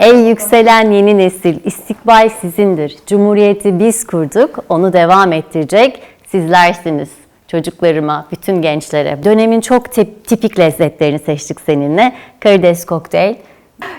Ey yükselen yeni nesil, istikbal sizindir. Cumhuriyeti biz kurduk, onu devam ettirecek sizlersiniz. Çocuklarıma, bütün gençlere. Dönemin çok tip- tipik lezzetlerini seçtik seninle. Karides kokteyl,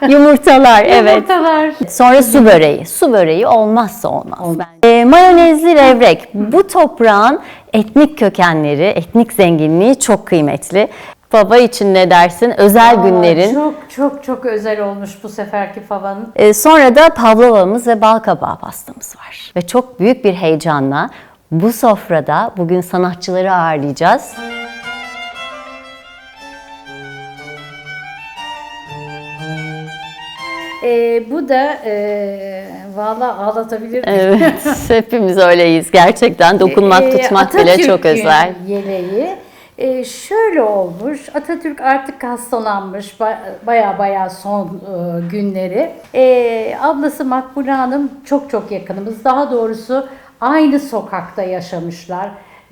yumurtalar, evet. Yumurtalar. Sonra su böreği. Su böreği olmazsa olmaz. Ee, mayonezli levrek. Bu toprağın etnik kökenleri, etnik zenginliği çok kıymetli. Baba için ne dersin? Özel Aa, günlerin. Çok çok çok özel olmuş bu seferki favanın. Ee, sonra da pavlovamız ve bal kabağı pastamız var. Ve çok büyük bir heyecanla bu sofrada bugün sanatçıları ağırlayacağız. Ee, bu da e, valla ağlatabilir. Evet, hepimiz öyleyiz. Gerçekten dokunmak, Ee, tutmak bile çok özel. Yeleği. Ee, şöyle olmuş, Atatürk artık hastalanmış, ba- baya baya son e, günleri. Ee, ablası Makbule Hanım çok çok yakınımız, daha doğrusu aynı sokakta yaşamışlar.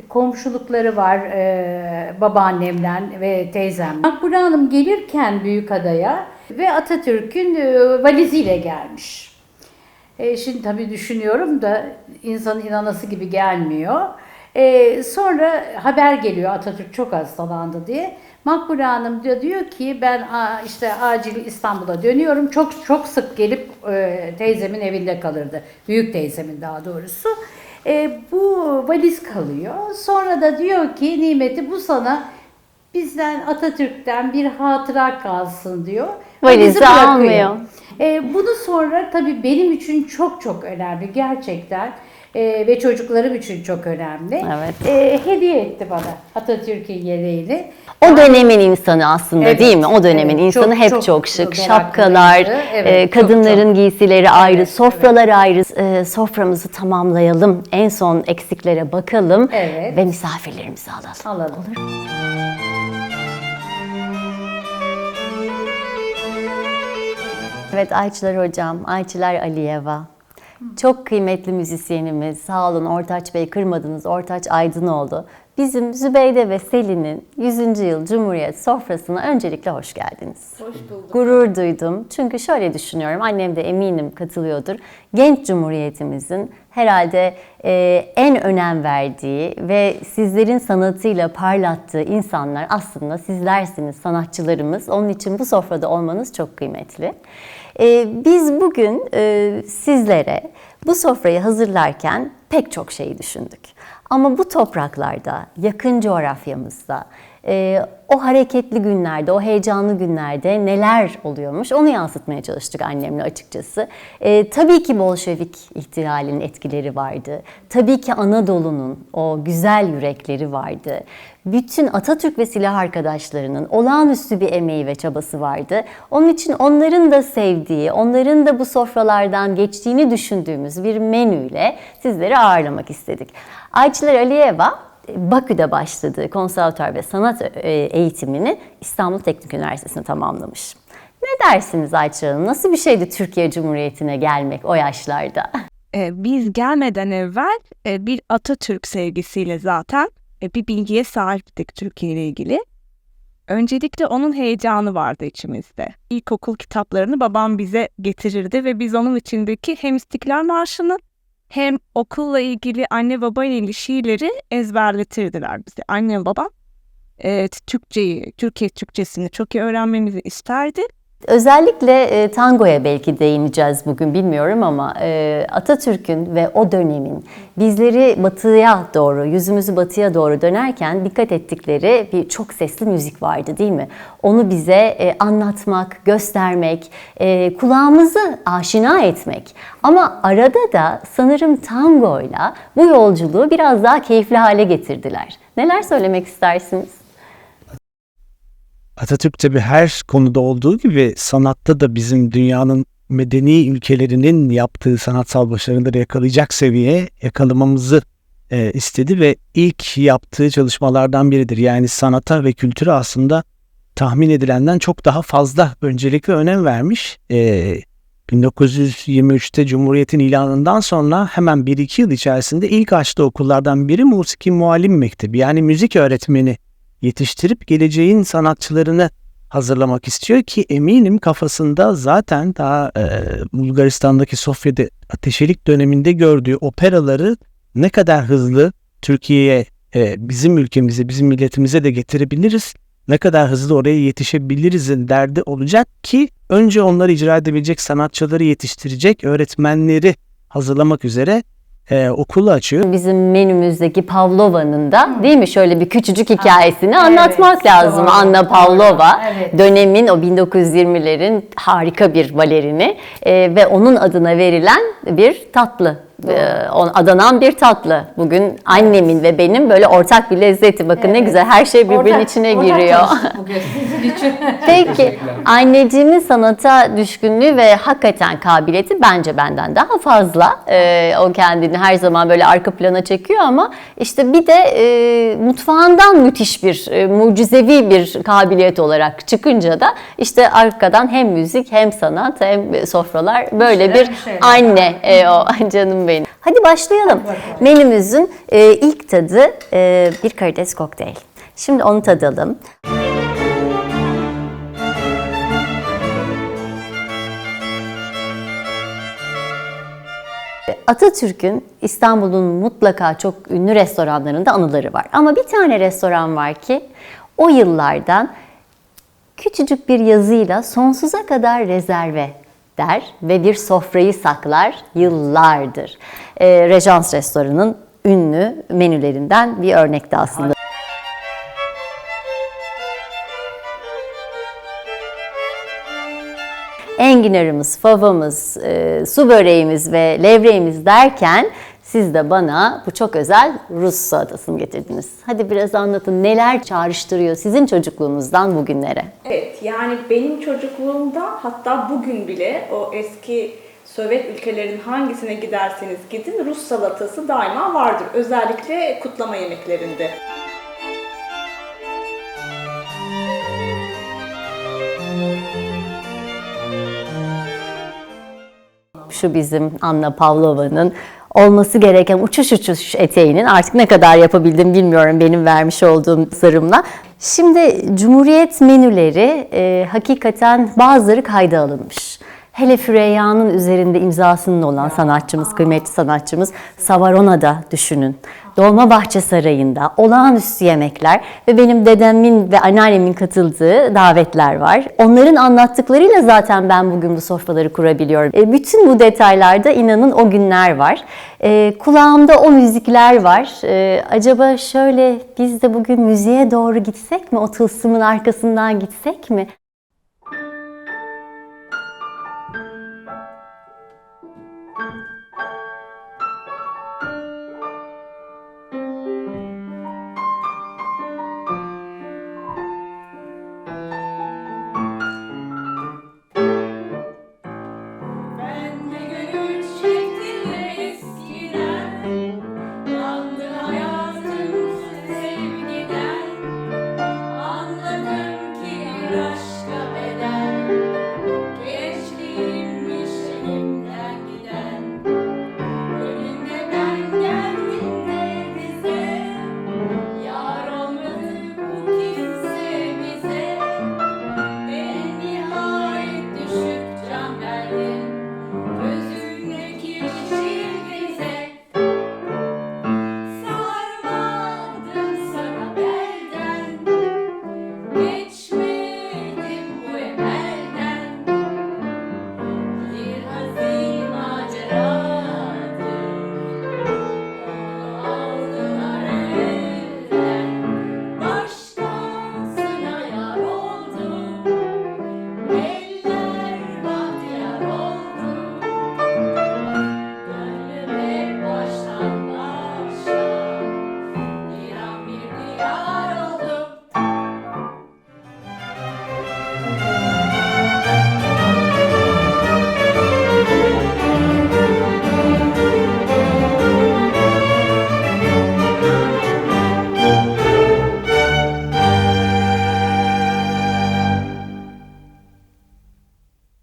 Komşulukları var e, babaannemle ve teyzem. Makbule Hanım gelirken Büyükada'ya ve Atatürk'ün e, valiziyle gelmiş. E, şimdi tabii düşünüyorum da insanın inanası gibi gelmiyor. E, sonra haber geliyor Atatürk çok hastalandı diye. Makbule Hanım diyor, diyor ki ben işte acil İstanbul'a dönüyorum. Çok çok sık gelip e, teyzemin evinde kalırdı. Büyük teyzemin daha doğrusu. E, bu valiz kalıyor. Sonra da diyor ki Nimeti bu sana bizden Atatürk'ten bir hatıra kalsın diyor. Valizi almıyor. E, bunu sonra tabii benim için çok çok önemli gerçekten E, ve çocuklarım için çok önemli. Evet. E, hediye etti bana Atatürk'ün yeleğini. O dönemin insanı aslında Evet, değil mi? O dönemin evet. insanı Çok, hep çok çok, şık. Şapkalar, Evet, e, çok, kadınların çok. giysileri ayrı, Evet, sofralar ayrı. E, soframızı tamamlayalım. En son eksiklere bakalım Evet. ve misafirlerimizi alalım. Alalım. Evet Ayçiler Hocam, Ayçiler Aliyeva. Çok kıymetli müzisyenimiz. Sağ olun Ortaç Bey kırmadınız. Ortaç Aydınoğlu. Bizim Zübeyde ve Selin'in 100. yıl Cumhuriyet sofrasına öncelikle hoş geldiniz. Hoş bulduk. Gurur duydum. Çünkü şöyle düşünüyorum, annem de eminim katılıyordur. Genç Cumhuriyetimizin herhalde e, en önem verdiği ve sizlerin sanatıyla parlattığı insanlar aslında sizlersiniz, sanatçılarımız. Onun için bu sofrada olmanız çok kıymetli. E, biz bugün e, sizlere bu sofrayı hazırlarken pek çok şeyi düşündük. Ama bu topraklarda, yakın coğrafyamızda, e, o hareketli günlerde, o heyecanlı günlerde neler oluyormuş onu yansıtmaya çalıştık annemle açıkçası. E, tabii ki Bolşevik ihtilalinin etkileri vardı. Tabii ki Anadolu'nun o güzel yürekleri vardı. Bütün Atatürk ve silah arkadaşlarının olağanüstü bir emeği ve çabası vardı. Onun için onların da sevdiği, onların da bu sofralardan geçtiğini düşündüğümüz bir menüyle sizleri ağırlamak istedik. Ayçiler Aliyeva Bakü'de başladığı konservatuar ve sanat e, eğitimini İstanbul Teknik Üniversitesi'nde tamamlamış. Ne dersiniz Ayça Hanım? Nasıl bir şeydi Türkiye Cumhuriyeti'ne gelmek o yaşlarda? E, biz gelmeden evvel e, bir Atatürk sevgisiyle zaten bir bilgiye sahiptik Türkiye ile ilgili. Öncelikle onun heyecanı vardı içimizde. İlkokul kitaplarını babam bize getirirdi ve biz onun içindeki hem İstiklal Marşı'nı hem okulla ilgili anne baba ile şiirleri ezberletirdiler bize. Annem babam e, Türkçeyi, Türkiye Türkçesini çok iyi öğrenmemizi isterdi. Özellikle e, tangoya belki değineceğiz bugün bilmiyorum ama e, Atatürk'ün ve o dönemin bizleri batıya doğru, yüzümüzü batıya doğru dönerken dikkat ettikleri bir çok sesli müzik vardı değil mi? Onu bize e, anlatmak, göstermek, e, kulağımızı aşina etmek. Ama arada da sanırım tangoyla bu yolculuğu biraz daha keyifli hale getirdiler. Neler söylemek istersiniz? Atatürk tabii her konuda olduğu gibi sanatta da bizim dünyanın medeni ülkelerinin yaptığı sanatsal başarıları yakalayacak seviyeye yakalamamızı e, istedi ve ilk yaptığı çalışmalardan biridir. Yani sanata ve kültüre aslında tahmin edilenden çok daha fazla öncelik ve önem vermiş. E, 1923'te Cumhuriyet'in ilanından sonra hemen 1-2 yıl içerisinde ilk açtığı okullardan biri Musiki Muallim Mektebi yani müzik öğretmeni yetiştirip geleceğin sanatçılarını hazırlamak istiyor ki eminim kafasında zaten daha e, Bulgaristan'daki Sofya'da ateşelik döneminde gördüğü operaları ne kadar hızlı Türkiye'ye e, bizim ülkemize, bizim milletimize de getirebiliriz. Ne kadar hızlı oraya yetişebilirizin derdi olacak ki önce onları icra edebilecek sanatçıları yetiştirecek öğretmenleri hazırlamak üzere e, okulu açıyor. Bizim menümüzdeki Pavlova'nın da değil mi şöyle bir küçücük hikayesini anlatmak lazım. doğru, Anna. Pavlova Evet. dönemin o 1920'lerin harika bir balerini e, ve onun adına verilen bir tatlı. E, on- adanan bir tatlı. Bugün annemin ve benim böyle ortak bir lezzeti. Bakın ne Evet. güzel her şey birbirinin Orada- içine orada giriyor. Peki anneciğimin sanata düşkünlüğü ve hakikaten kabiliyeti bence benden daha fazla. Ee, o kendini her zaman böyle arka plana çekiyor ama işte bir de e, mutfağından müthiş bir e, mucizevi bir kabiliyet olarak çıkınca da işte arkadan hem müzik hem sanat hem sofralar böyle bir bir şeyler. anne e, o canım benim. Hadi başlayalım. Menümüzün e, ilk tadı e, bir karides kokteyl. Şimdi onu tadalım. Atatürk'ün İstanbul'un mutlaka çok ünlü restoranlarında anıları var. Ama bir tane restoran var ki o yıllardan küçücük bir yazıyla sonsuza kadar rezerve der ve bir sofrayı saklar yıllardır. Ee, Rejans Restoran'ın ünlü menülerinden bir örnekti aslında. enginarımız, favamız, e, su böreğimiz ve levreğimiz derken siz de bana bu çok özel Rus salatasını getirdiniz. Hadi biraz anlatın neler çağrıştırıyor sizin çocukluğunuzdan bugünlere? Evet, yani benim çocukluğumda hatta bugün bile o eski Sovyet ülkelerin hangisine giderseniz gidin Rus salatası daima vardır. Özellikle kutlama yemeklerinde. Şu bizim Anna Pavlova'nın olması gereken uçuş uçuş eteğinin artık ne kadar yapabildim bilmiyorum benim vermiş olduğum sarımla. Şimdi Cumhuriyet menüleri e, hakikaten bazıları kayda alınmış. Hele Füreyya'nın üzerinde imzasının olan sanatçımız, kıymetli sanatçımız Savarona'da düşünün. Dolmabahçe Sarayı'nda olağanüstü yemekler ve benim dedemin ve anneannemin katıldığı davetler var. Onların anlattıklarıyla zaten ben bugün bu sofraları kurabiliyorum. E, bütün bu detaylarda inanın o günler var. E, kulağımda o müzikler var. E, acaba şöyle biz de bugün müziğe doğru gitsek mi? O tılsımın arkasından gitsek mi?